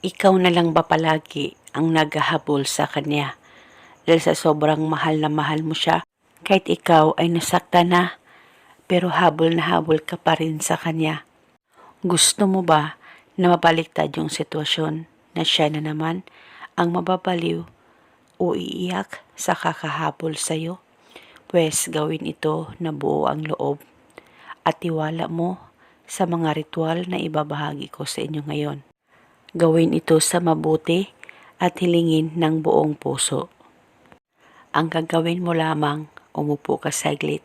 Ikaw na lang ba palagi ang naghahabol sa kanya? Dahil sa sobrang mahal na mahal mo siya, kahit ikaw ay nasakta na, pero habol na habol ka pa rin sa kanya. Gusto mo ba na mabaliktad yung sitwasyon na siya na naman ang mababaliw o iiyak sa kakahabol sa'yo? Pwes gawin ito na buo ang loob at tiwala mo sa mga ritual na ibabahagi ko sa inyo ngayon. Gawin ito sa mabuti at hilingin ng buong puso. Ang gagawin mo lamang, umupo ka saglit.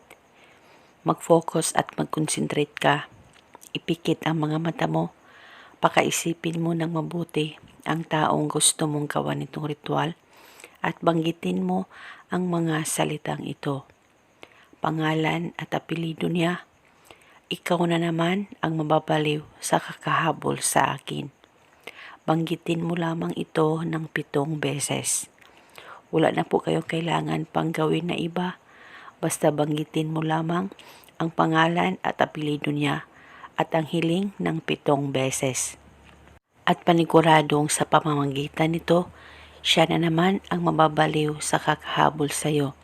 Mag-focus at mag-concentrate ka. Ipikit ang mga mata mo. Pakaisipin mo ng mabuti ang taong gusto mong gawan nitong ritual at banggitin mo ang mga salitang ito. Pangalan at apelido niya. Ikaw na naman ang mababaliw sa kakahabol sa akin. Banggitin mo lamang ito ng pitong beses. Wala na po kayong kailangan pang gawin na iba. Basta banggitin mo lamang ang pangalan at apelido niya at ang hiling ng pitong beses. At paniguradong sa pamamagitan nito, siya na naman ang mababaliw sa kakahabol sa iyo.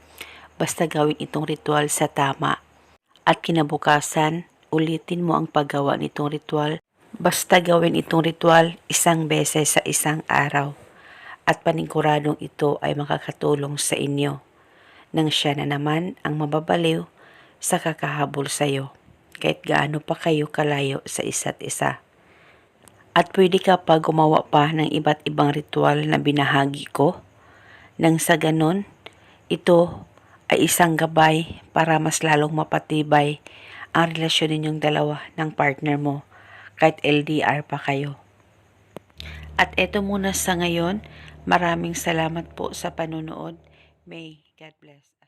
Basta gawin itong ritual sa tama. At kinabukasan, ulitin mo ang paggawa nitong ritual Basta gawin itong ritual isang beses sa isang araw at paniguradong ito ay makakatulong sa inyo nang siya na naman ang mababaliw sa kakahabol sa iyo kahit gaano pa kayo kalayo sa isa't isa. At pwede ka pa gumawa pa ng iba't ibang ritual na binahagi ko nang sa ganon, ito ay isang gabay para mas lalong mapatibay ang relasyon ninyong dalawa ng partner mo kahit LDR pa kayo. At eto muna sa ngayon, maraming salamat po sa panonood. May God bless.